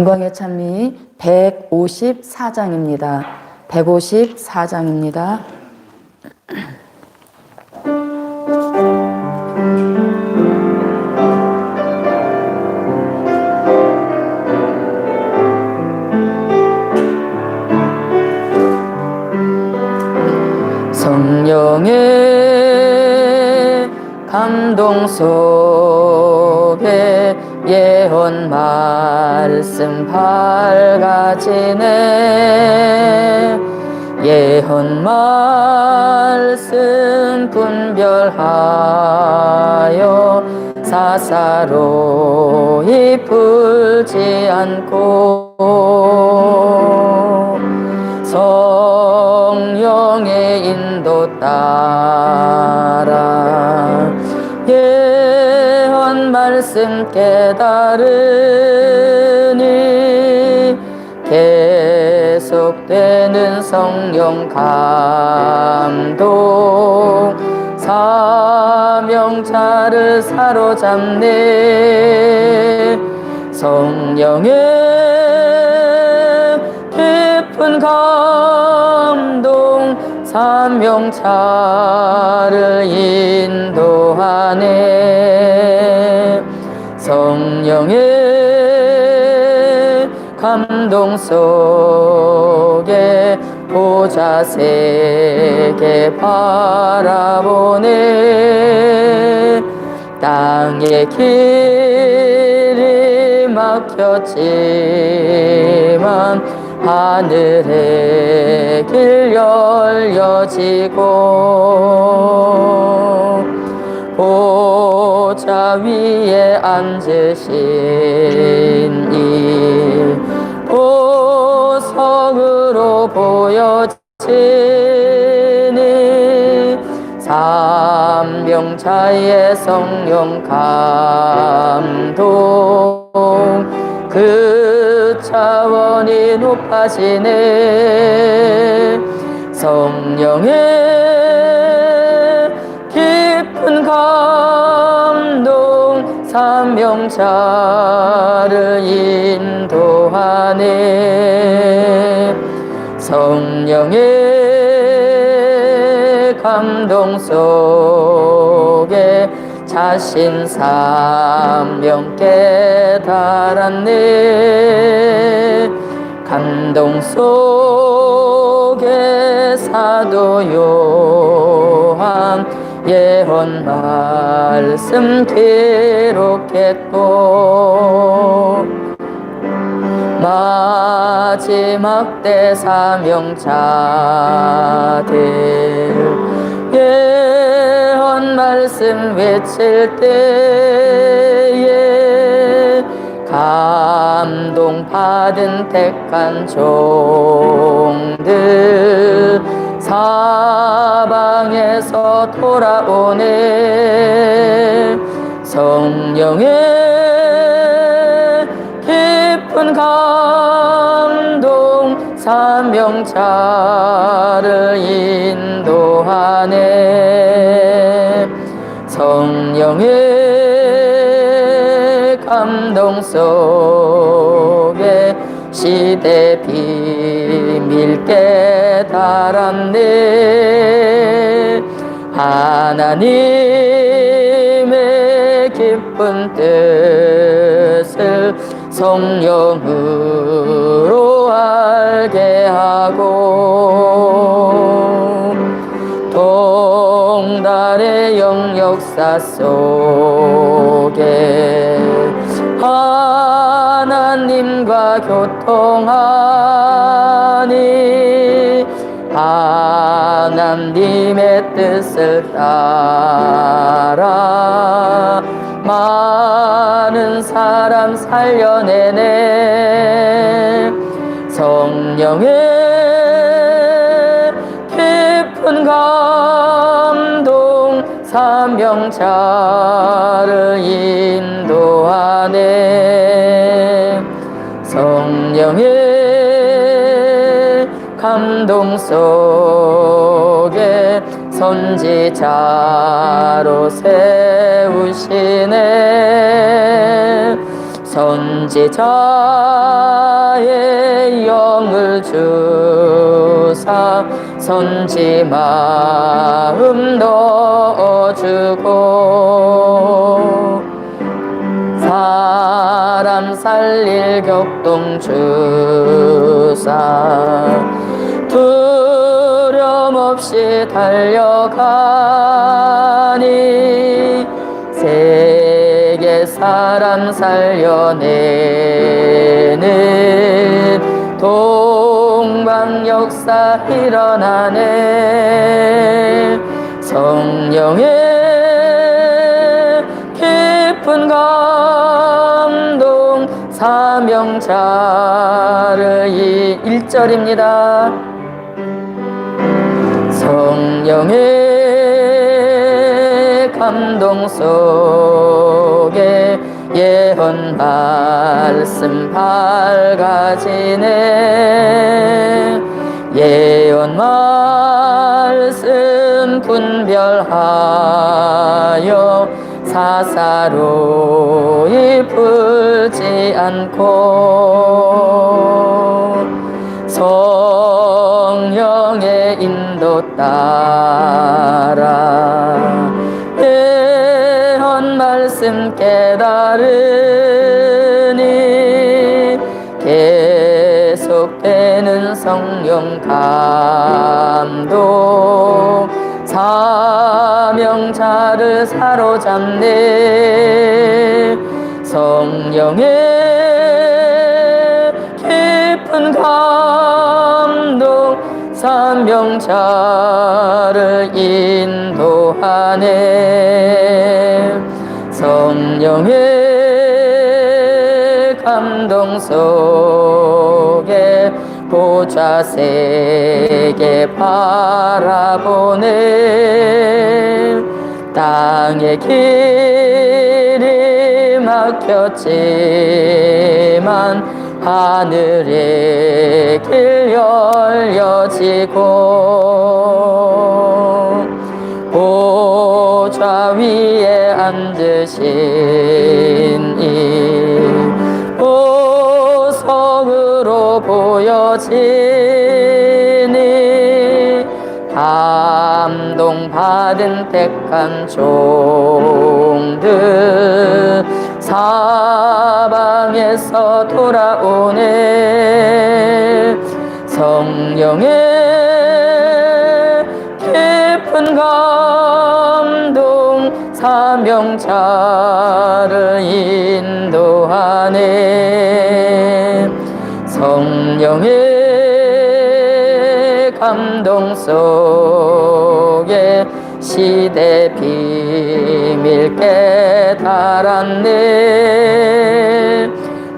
영광의 찬미 154장입니다. 154장입니다. 성령의 감동 속에 예언 말씀 밝아지네. 예언 말씀 분별하여 사사로 이 풀지 않고 성령의 인도 따라 예언 말씀 깨달으니 계속되는 성령 감동 사명자를 사로잡네. 성령의 깊은 감동 사명자를 인도하네. 성령의 감동 속에 보좌 세계 바라보네. 땅의 길이 막혔지만 하늘의 길 열려지고 보좌 위에 앉으신 보석으로 보여지니 삼명자의 성령 감동 그 차원이 높아지네 성령의 깊은 감동 삼명자를 인도하네 성령의 감동 속에 자신 사명 깨달았네. 감동 속에 사도 요한 예언 말씀 기록했고 마지막 때 사명자들. 예언 말씀 외칠 때에 감동 받은 택한 종들. 사방에서 돌아오네. 성령의 깊은 감동 사명자를 인도하네. 성령의 감동 속에 시대 비밀 깨달았네. 하나님의 기쁜 뜻을 성령으로 알게 하고 동달의 영역사 속에 하나님과 교통하니 하나님의 뜻을 따라 많은 사람 살려내네. 성령의 깊은 감동 사명자를 인도하네. 성령의 감동 속에 선지자로 세우시네. 선지자의 영을 주사 선지 마음 넣어주고 사람 살릴 격동 주사 두 려움 없이 달려가니 세계 사람 살려내는 동방 역사 일어나네. 성령의 깊은 감동 사명자를 이 1절입니다 성령의 감동 속에 예언 말씀 밝아지네. 예언 말씀 분별하여 사사로 이 풀지 않고 성령의 인도 따라. 예언 말씀 깨달으니 계속되는 성령 감동 사명자를 사로잡네. 성령의 깊은 감 동 사명자를 인도하네. 성령의 감동 속에 보좌 세계 바라보네. 땅의 길이 막혔지만 하늘의 길 열려지고 보좌 위에 앉으신 이 보석으로 보여지니 감동받은 택한 종들 사방에서 돌아오네. 성령의 깊은 감동 사명자를 인도하네. 성령의 감동 속에 시대 비밀 깨달았네.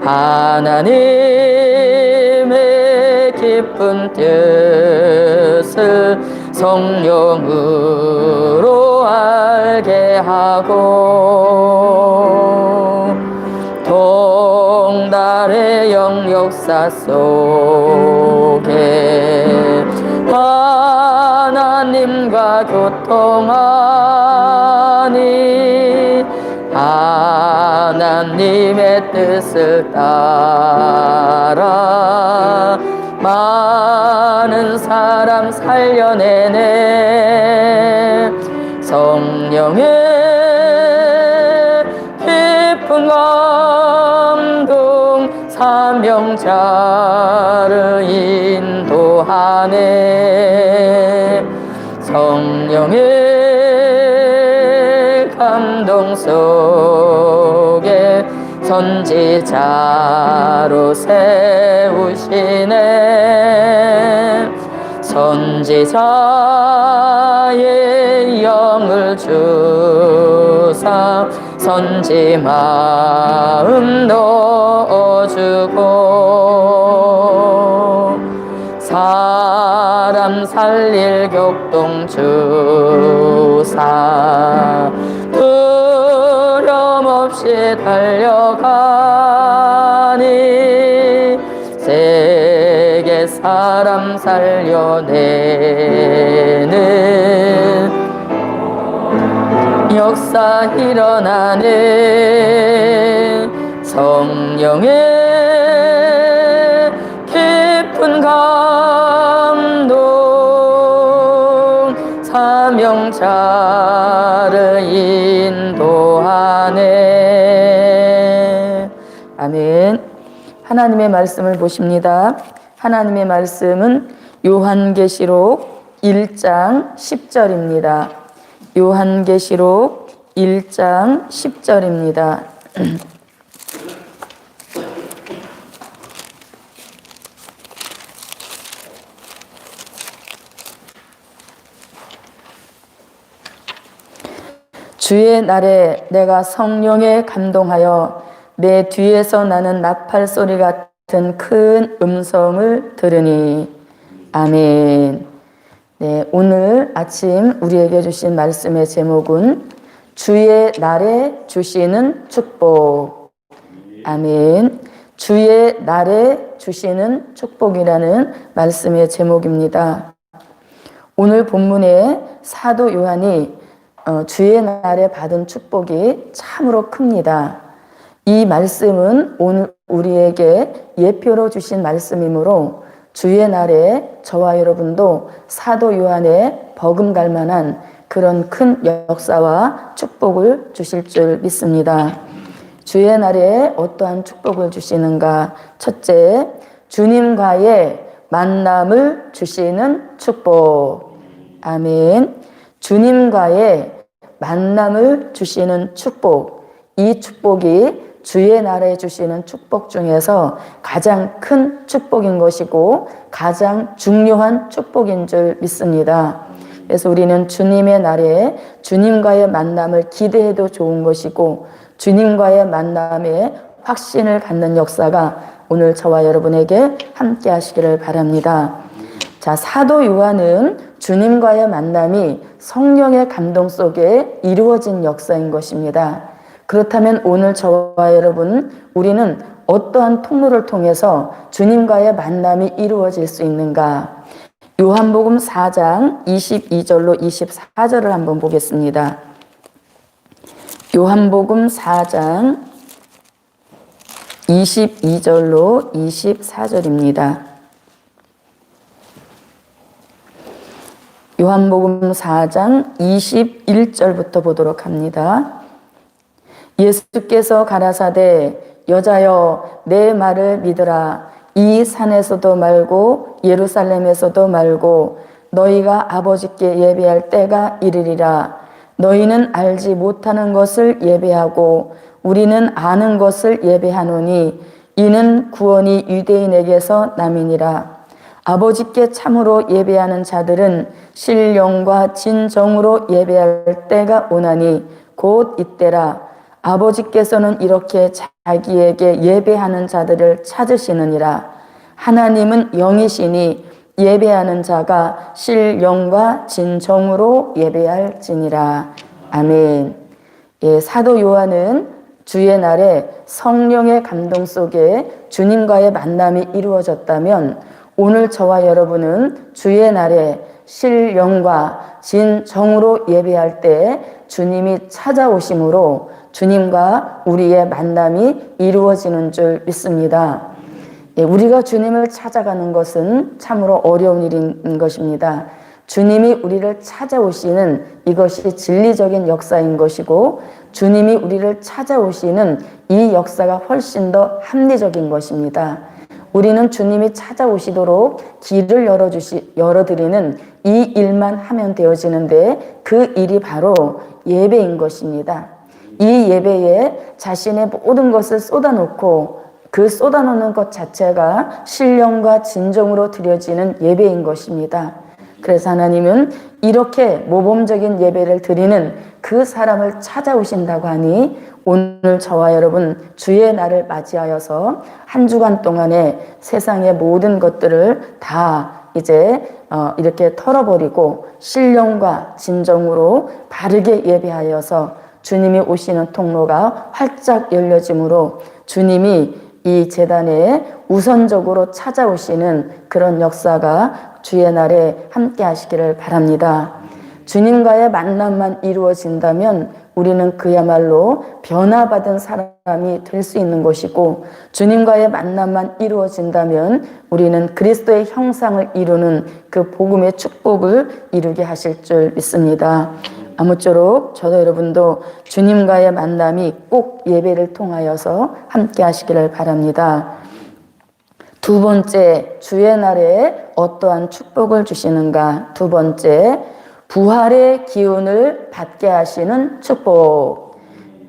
하나님의 깊은 뜻을 성령으로 알게 하고 동달의 영역사 속에 하나님과 교통하니 하나님의 뜻을 따라 많은 사람 살려내네. 성령의 깊은 감동 사명자를 인도하네 성령의 감동 속에 선지자로 세우시네. 선지자의 영을 주사 선지 마음 넣어주고 사람 살릴 격동 주사. 두려움 없이 달려가니 세계 사람 살려내는 역사 일어나네 성령의 깊은 감 사명자를 인도하네. 아멘. 하나님의 말씀을 보십니다. 하나님의 말씀은 요한계시록 1장 10절입니다. 요한계시록 1장 10절입니다 주의 날에 내가 성령에 감동하여 내 뒤에서 나는 나팔 소리 같은 큰 음성을 들으니 아멘. 네, 오늘 아침 우리에게 주신 말씀의 제목은 주의 날에 주시는 축복. 아멘. 주의 날에 주시는 축복이라는 말씀의 제목입니다. 오늘 본문에 사도 요한이 어, 주의 날에 받은 축복이 참으로 큽니다. 이 말씀은 오늘 우리에게 예표로 주신 말씀이므로 주의 날에 저와 여러분도 사도 요한의 버금갈 만한 그런 큰 역사와 축복을 주실 줄 믿습니다. 주의 날에 어떠한 축복을 주시는가? 첫째, 주님과의 만남을 주시는 축복. 아멘. 주님과의 만남을 주시는 축복. 이 축복이 주의 날에 주시는 축복 중에서 가장 큰 축복인 것이고 가장 중요한 축복인 줄 믿습니다. 그래서 우리는 주님의 날에 주님과의 만남을 기대해도 좋은 것이고 주님과의 만남에 확신을 갖는 역사가 오늘 저와 여러분에게 함께 하시기를 바랍니다. 자, 사도 요한은 주님과의 만남이 성령의 감동 속에 이루어진 역사인 것입니다. 그렇다면 오늘 저와 여러분, 우리는 어떠한 통로를 통해서 주님과의 만남이 이루어질 수 있는가? 요한복음 4장 22절로 24절을 한번 보겠습니다. 요한복음 4장 22절로 24절입니다. 요한복음 4장 21절부터 보도록 합니다. 예수께서 가라사대 여자여 내 말을 믿으라. 이 산에서도 말고 예루살렘에서도 말고 너희가 아버지께 예배할 때가 이르리라. 너희는 알지 못하는 것을 예배하고 우리는 아는 것을 예배하노니 이는 구원이 유대인에게서 남이니라 아버지께 참으로 예배하는 자들은 신령과 진정으로 예배할 때가 오나니 곧 이때라. 아버지께서는 이렇게 자기에게 예배하는 자들을 찾으시느니라. 하나님은 영이시니 예배하는 자가 실영과 진정으로 예배할지니라. 아멘. 예, 사도 요한은 주의 날에 성령의 감동 속에 주님과의 만남이 이루어졌다면 오늘 저와 여러분은 주의 날에 실영과 진정으로 예배할 때 주님이 찾아오심으로 주님과 우리의 만남이 이루어지는 줄 믿습니다. 예, 우리가 주님을 찾아가는 것은 참으로 어려운 일인 것입니다. 주님이 우리를 찾아오시는 이것이 진리적인 역사인 것이고 주님이 우리를 찾아오시는 이 역사가 훨씬 더 합리적인 것입니다. 우리는 주님이 찾아오시도록 길을 열어주시, 열어드리는 이 일만 하면 되어지는데 그 일이 바로 예배인 것입니다. 이 예배에 자신의 모든 것을 쏟아놓고 그 쏟아놓는 것 자체가 신령과 진정으로 드려지는 예배인 것입니다. 그래서 하나님은 이렇게 모범적인 예배를 드리는 그 사람을 찾아오신다고 하니 오늘 저와 여러분 주의 날을 맞이하여서 한 주간 동안에 세상의 모든 것들을 다 이제 어, 이렇게 털어버리고 신령과 진정으로 바르게 예배하여서 주님이 오시는 통로가 활짝 열려짐으로 주님이 이 재단에 우선적으로 찾아오시는 그런 역사가 주의 날에 함께 하시기를 바랍니다. 주님과의 만남만 이루어진다면 우리는 그야말로 변화받은 사람이 될 수 있는 것이고 주님과의 만남만 이루어진다면 우리는 그리스도의 형상을 이루는 그 복음의 축복을 이루게 하실 줄 믿습니다. 아무쪼록 저도 여러분도 주님과의 만남이 꼭 예배를 통하여서 함께 하시기를 바랍니다. 두 번째, 주의 날에 어떠한 축복을 주시는가? 두 번째, 부활의 기운을 받게 하시는 축복.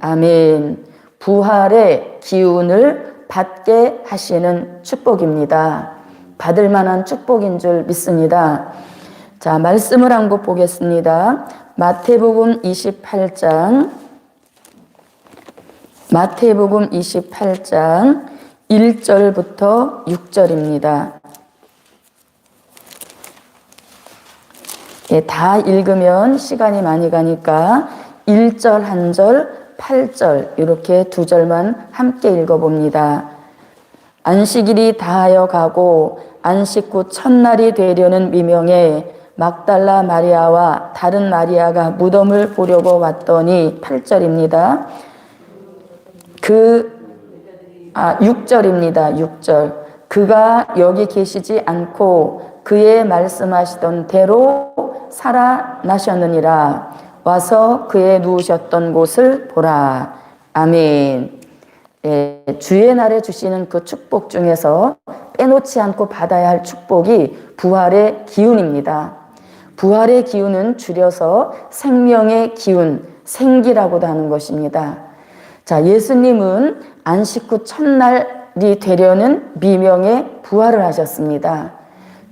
아멘. 부활의 기운을 받게 하시는 축복입니다. 받을 만한 축복인 줄 믿습니다. 자, 말씀을 한 곳 보겠습니다. 마태복음 28장, 마태복음 28장 1절부터 6절입니다. 예, 다 읽으면 시간이 많이 가니까 1절, 1절, 8절 이렇게 두 절만 함께 읽어봅니다. 안식일이 다하여 가고 안식 후 첫날이 되려는 미명에 막달라 마리아와 다른 마리아가 무덤을 보려고 왔더니 8절입니다. 그, 아, 6절입니다. 6절. 그가 여기 계시지 않고 그의 말씀하시던 대로 살아나셨느니라. 와서 그의 누우셨던 곳을 보라. 아멘. 예, 주의 날에 주시는 그 축복 중에서 빼놓지 않고 받아야 할 축복이 부활의 기운입니다. 부활의 기운은 줄여서 생명의 기운, 생기라고도 하는 것입니다. 자, 예수님은 안식 후 첫날이 되려는 미명의 부활을 하셨습니다.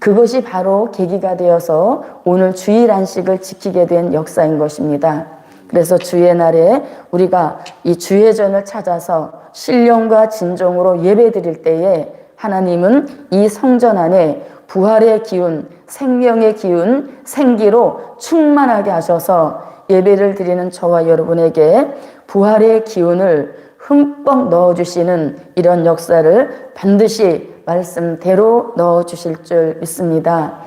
그것이 바로 계기가 되어서 오늘 주일 안식을 지키게 된 역사인 것입니다. 그래서 주의 날에 우리가 이 주의 전을 찾아서 신령과 진정으로 예배 드릴 때에 하나님은 이 성전 안에 부활의 기운, 생명의 기운, 생기로 충만하게 하셔서 예배를 드리는 저와 여러분에게 부활의 기운을 흠뻑 넣어주시는 이런 역사를 반드시 말씀대로 넣어 주실 줄 믿습니다.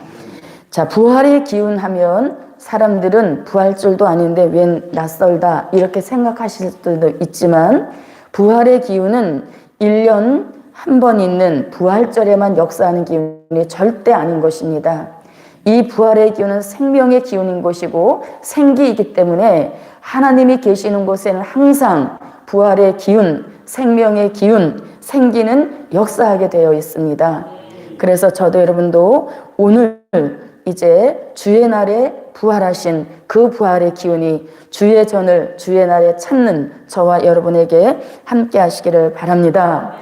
자, 부활의 기운 하면 사람들은 부활줄도 아닌데 웬 낯설다 이렇게 생각하실 수도 있지만 부활의 기운은 1년 한 번 있는 부활절에만 역사하는 기운이 절대 아닌 것입니다. 이 부활의 기운은 생명의 기운인 것이고 생기이기 때문에 하나님이 계시는 곳에는 항상 부활의 기운, 생명의 기운, 생기는 역사하게 되어 있습니다. 그래서 저도 여러분도 오늘 이제 주의 날에 부활하신 그 부활의 기운이 주의 전을 주의 날에 찾는 저와 여러분에게 함께 하시기를 바랍니다.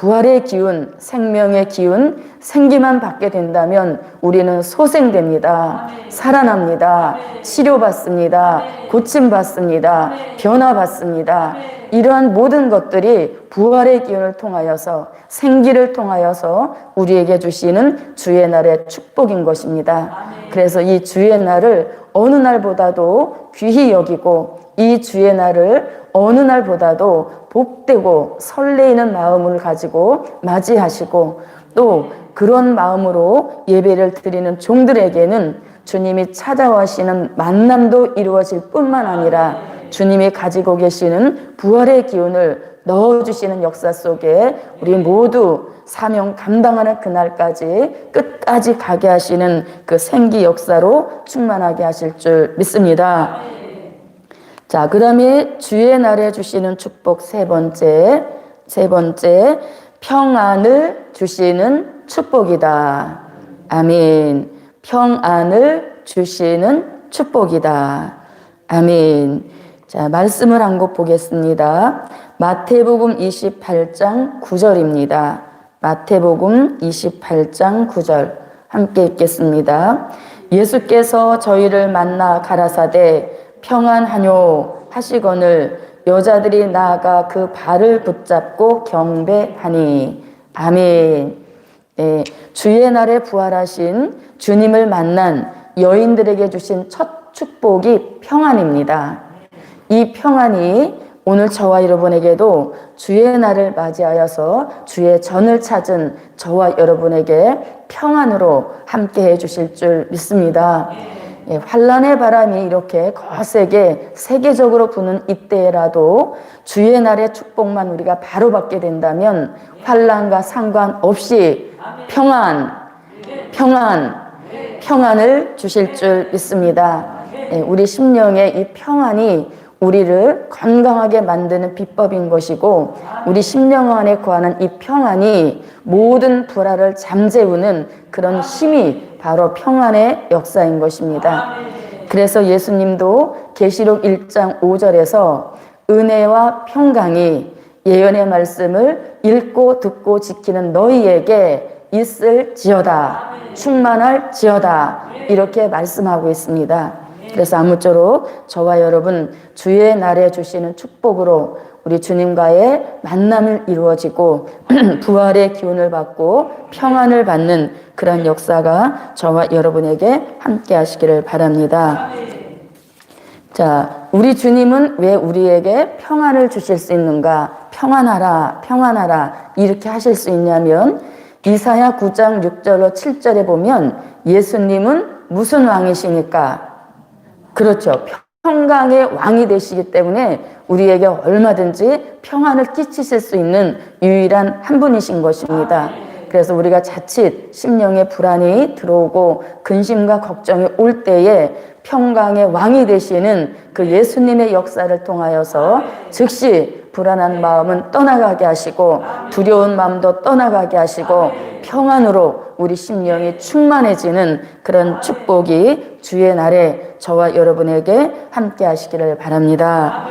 부활의 기운, 생명의 기운, 생기만 받게 된다면 우리는 소생됩니다. 살아납니다. 치료받습니다. 고침받습니다. 변화받습니다. 이러한 모든 것들이 부활의 기운을 통하여서 생기를 통하여서 우리에게 주시는 주의 날의 축복인 것입니다. 그래서 이 주의 날을 어느 날보다도 귀히 여기고 이 주의 날을 어느 날보다도 복되고 설레이는 마음을 가지고 맞이하시고 또 그런 마음으로 예배를 드리는 종들에게는 주님이 찾아와시는 만남도 이루어질 뿐만 아니라 주님이 가지고 계시는 부활의 기운을 넣어주시는 역사 속에 우리 모두 사명 감당하는 그날까지 끝까지 가게 하시는 그 생기 역사로 충만하게 하실 줄 믿습니다. 자, 그 다음에 주의 날에 주시는 축복 세 번째, 세 번째, 평안을 주시는 축복이다. 아멘. 평안을 주시는 축복이다. 아멘. 자, 말씀을 한 곳 보겠습니다. 마태복음 28장 9절입니다. 마태복음 28장 9절. 함께 읽겠습니다. 예수께서 저희를 만나 가라사대 평안하뇨 하시거늘 여자들이 나아가 그 발을 붙잡고 경배하니 아멘. 네, 주의 날에 부활하신 주님을 만난 여인들에게 주신 첫 축복이 평안입니다. 이 평안이 오늘 저와 여러분에게도 주의 날을 맞이하여서 주의 전을 찾은 저와 여러분에게 평안으로 함께 해 주실 줄 믿습니다. 예, 환란의 바람이 이렇게 거세게 세계적으로 부는 이때라도 주의 날의 축복만 우리가 바로 받게 된다면 환란과 상관없이 평안, 평안, 평안을 주실 줄 믿습니다. 예, 우리 심령의 이 평안이 우리를 건강하게 만드는 비법인 것이고 우리 심령 안에 거하는 이 평안이 모든 불화를 잠재우는 그런 힘이 바로 평안의 역사인 것입니다. 그래서 예수님도 계시록 1장 5절에서 은혜와 평강이 예언의 말씀을 읽고 듣고 지키는 너희에게 있을지어다 충만할 지어다 이렇게 말씀하고 있습니다. 그래서 아무쪼록 저와 여러분 주의 날에 주시는 축복으로 우리 주님과의 만남을 이루어지고 부활의 기운을 받고 평안을 받는 그런 역사가 저와 여러분에게 함께 하시기를 바랍니다. 자, 우리 주님은 왜 우리에게 평안을 주실 수 있는가? 평안하라, 평안하라, 이렇게 하실 수 있냐면, 이사야 9장 6절로 7절에 보면, 예수님은 무슨 왕이시니까? 그렇죠. 평강의 왕이 되시기 때문에 우리에게 얼마든지 평안을 끼치실 수 있는 유일한 한 분이신 것입니다. 그래서 우리가 자칫 심령의 불안이 들어오고 근심과 걱정이 올 때에 평강의 왕이 되시는 그 예수님의 역사를 통하여서 즉시 불안한 마음은 떠나가게 하시고 두려운 마음도 떠나가게 하시고 평안으로 우리 심령이 충만해지는 그런 축복이 주의 날에 저와 여러분에게 함께 하시기를 바랍니다.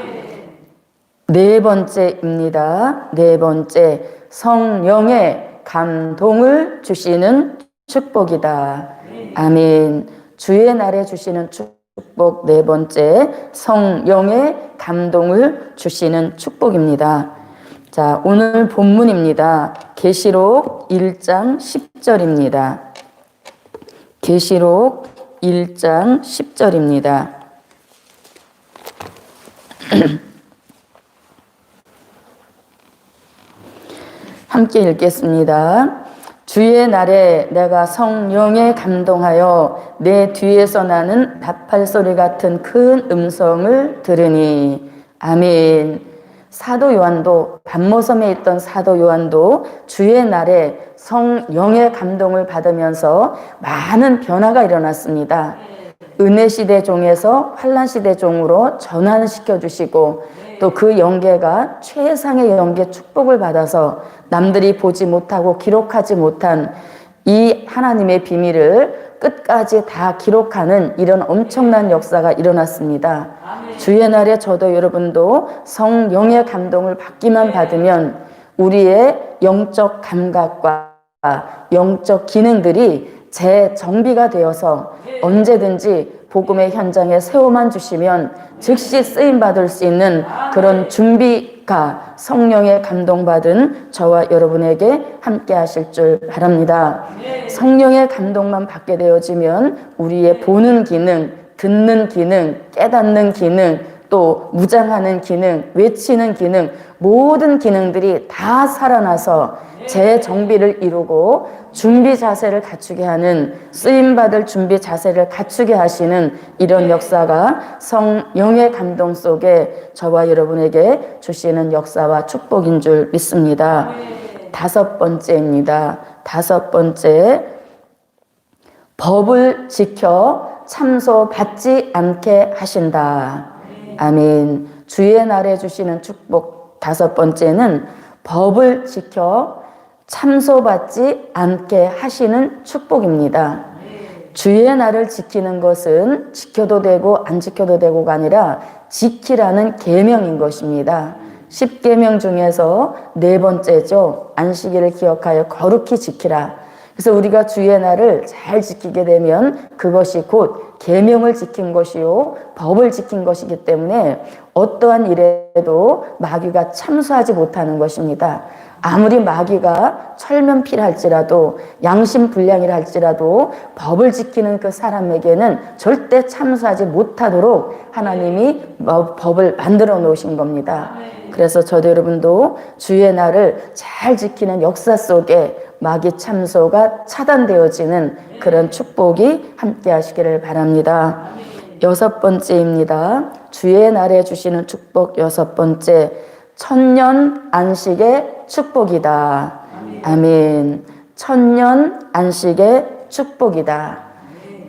네 번째입니다. 네 번째, 성령의 감동을 주시는 축복이다. 아멘. 주의 날에 주시는 축복 네 번째, 성령의 감동을 주시는 축복입니다. 자, 오늘 본문입니다. 계시록 1장 10절입니다. 계시록 1장 10절입니다. 함께 읽겠습니다. 주의 날에 내가 성령에 감동하여 내 뒤에서 나는 나팔 소리 같은 큰 음성을 들으니 아멘. 사도 요한도 반모섬에 있던 사도 요한도 주의 날에 성령의 감동을 받으면서 많은 변화가 일어났습니다. 은혜 시대 종에서 환란 시대 종으로 전환시켜 주시고 또 그 영계가 최상의 영계 축복을 받아서 남들이 보지 못하고 기록하지 못한 이 하나님의 비밀을 끝까지 다 기록하는 이런 엄청난 역사가 일어났습니다. 주의 날에 저도 여러분도 성령의 감동을 받기만 받으면 우리의 영적 감각과 영적 기능들이 재정비가 되어서 언제든지 복음의 현장에 세워만 주시면 즉시 쓰임 받을 수 있는 그런 준비가 성령의 감동받은 저와 여러분에게 함께 하실 줄 바랍니다. 성령의 감동만 받게 되어지면 우리의 보는 기능, 듣는 기능, 깨닫는 기능, 또 무장하는 기능, 외치는 기능, 모든 기능들이 다 살아나서 재정비를 이루고 준비 자세를 갖추게 하는 쓰임받을 준비 자세를 갖추게 하시는 이런 역사가 성령의 감동 속에 저와 여러분에게 주시는 역사와 축복인 줄 믿습니다. 다섯 번째입니다. 다섯 번째, 법을 지켜 참소받지 않게 하신다. 아멘. 주의 날에 주시는 축복 다섯 번째는 법을 지켜 참소받지 않게 하시는 축복입니다. 주의 날을 지키는 것은 지켜도 되고 안 지켜도 되고가 아니라 지키라는 계명인 것입니다. 10계명 중에서 네 번째죠. 안식일을 기억하여 거룩히 지키라. 그래서 우리가 주의 날을 잘 지키게 되면 그것이 곧 계명을 지킨 것이요 법을 지킨 것이기 때문에 어떠한 일에도 마귀가 참수하지 못하는 것입니다. 아무리 마귀가 철면피를 할지라도 양심 불량이라 할지라도 법을 지키는 그 사람에게는 절대 참수하지 못하도록 하나님이 법을 만들어 놓으신 겁니다. 그래서 저도 여러분도 주의 날을 잘 지키는 역사 속에 마귀 참소가 차단되어지는 그런 축복이 함께 하시기를 바랍니다. 여섯 번째입니다. 주의 날에 주시는 축복 여섯 번째. 천년 안식의 축복이다. 아멘. 천년 안식의 축복이다.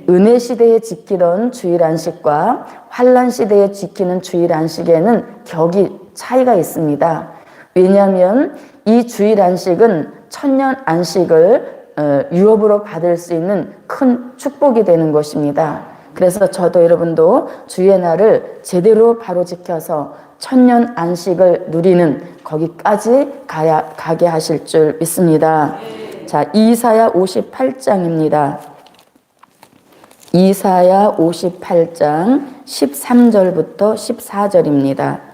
은혜 시대에 지키던 주일 안식과 환란 시대에 지키는 주일 안식에는 격이 차이가 있습니다. 왜냐하면 이 주일 안식은 천년 안식을 어, 유업으로 받을 수 있는 큰 축복이 되는 것입니다. 그래서 저도 여러분도 주의 날을 제대로 바로 지켜서 천년 안식을 누리는 거기까지 가야, 가게 하실 줄 믿습니다. 자, 이사야 58장입니다. 이사야 58장 13절부터 14절입니다.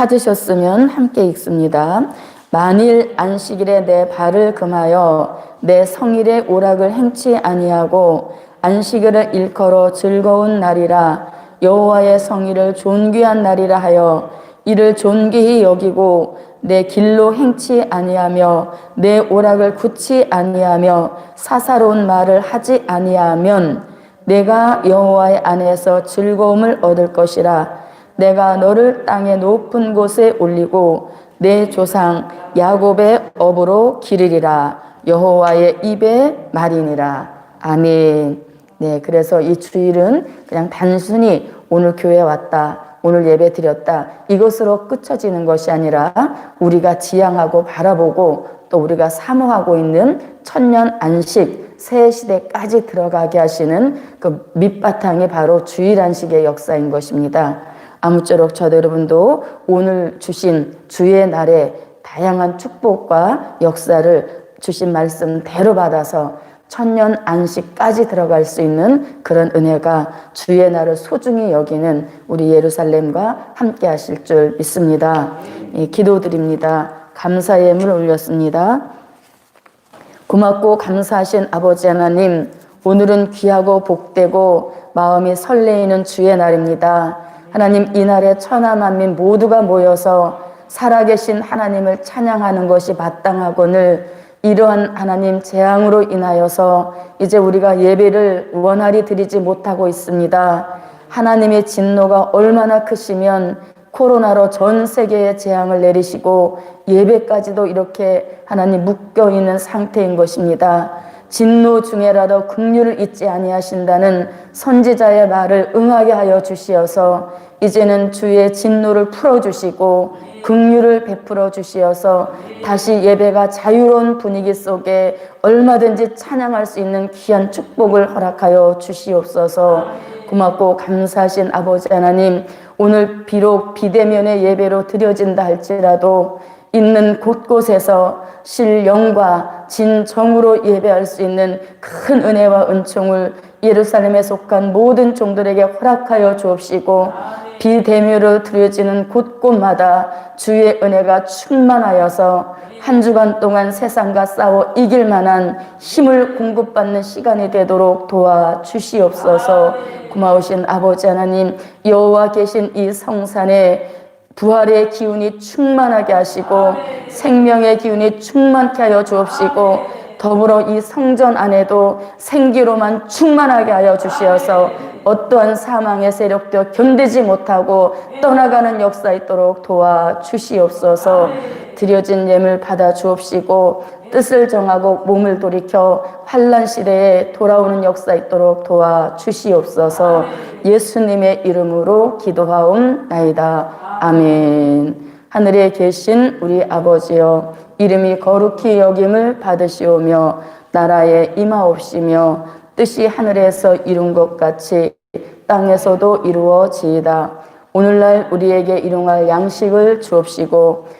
찾으셨으면 함께 읽습니다. 만일 안식일에 내 발을 금하여 내 성일의 오락을 행치 아니하고 안식일을 일컬어 즐거운 날이라 여호와의 성일을 존귀한 날이라 하여 이를 존귀히 여기고 내 길로 행치 아니하며 내 오락을 굳지 아니하며 사사로운 말을 하지 아니하면 내가 여호와의 안에서 즐거움을 얻을 것이라 내가 너를 땅의 높은 곳에 올리고 내 조상 야곱의 업으로 기르리라 여호와의 입의 말이니라 아멘. 네, 그래서 이 주일은 그냥 단순히 오늘 교회 왔다. 오늘 예배 드렸다. 이것으로 끝쳐지는 것이 아니라 우리가 지향하고 바라보고 또 우리가 사모하고 있는 천년 안식 새 시대까지 들어가게 하시는 그 밑바탕이 바로 주일 안식의 역사인 것입니다. 아무쪼록 저도 여러분도 오늘 주신 주의 날에 다양한 축복과 역사를 주신 말씀대로 받아서 천년 안식까지 들어갈 수 있는 그런 은혜가 주의 날을 소중히 여기는 우리 예루살렘과 함께 하실 줄 믿습니다. 예, 기도드립니다. 감사의 예물 올렸습니다. 고맙고 감사하신 아버지 하나님, 오늘은 귀하고 복되고 마음이 설레이는 주의 날입니다. 하나님, 이 날에 천하 만민 모두가 모여서 살아계신 하나님을 찬양하는 것이 마땅하거늘 이러한 하나님 재앙으로 인하여서 이제 우리가 예배를 원활히 드리지 못하고 있습니다. 하나님의 진노가 얼마나 크시면 코로나로 전 세계에 재앙을 내리시고 예배까지도 이렇게 하나님 묶여 있는 상태인 것입니다. 진노 중에라도 긍휼을 잊지 아니하신다는 선지자의 말을 응하게 하여 주시어서 이제는 주의 진노를 풀어 주시고 긍휼을 베풀어 주시어서 다시 예배가 자유로운 분위기 속에 얼마든지 찬양할 수 있는 귀한 축복을 허락하여 주시옵소서. 고맙고 감사하신 아버지 하나님, 오늘 비록 비대면의 예배로 드려진다 할지라도 있는 곳곳에서 실영과 진정으로 예배할 수 있는 큰 은혜와 은총을 예루살렘에 속한 모든 종들에게 허락하여 주옵시고 비대면으로 드려지는 곳곳마다 주의 은혜가 충만하여서 한 주간 동안 세상과 싸워 이길 만한 힘을 공급받는 시간이 되도록 도와 주시옵소서. 고마우신 아버지 하나님 여호와 계신 이 성산에 부활의 기운이 충만하게 하시고 생명의 기운이 충만케 하여 주옵시고 더불어 이 성전 안에도 생기로만 충만하게 하여 주시어서 어떠한 사망의 세력도 견디지 못하고 떠나가는 역사 있도록 도와 주시옵소서 드려진 예물 받아 주옵시고 뜻을 정하고 몸을 돌이켜 환란 시대에 돌아오는 역사 있도록 도와 주시옵소서 예수님의 이름으로 기도하옵나이다. 아멘. 하늘에 계신 우리 아버지여 이름이 거룩히 여김을 받으시오며 나라에 임하옵시며 뜻이 하늘에서 이룬 것 같이 땅에서도 이루어지이다. 오늘날 우리에게 일용할 양식을 주옵시고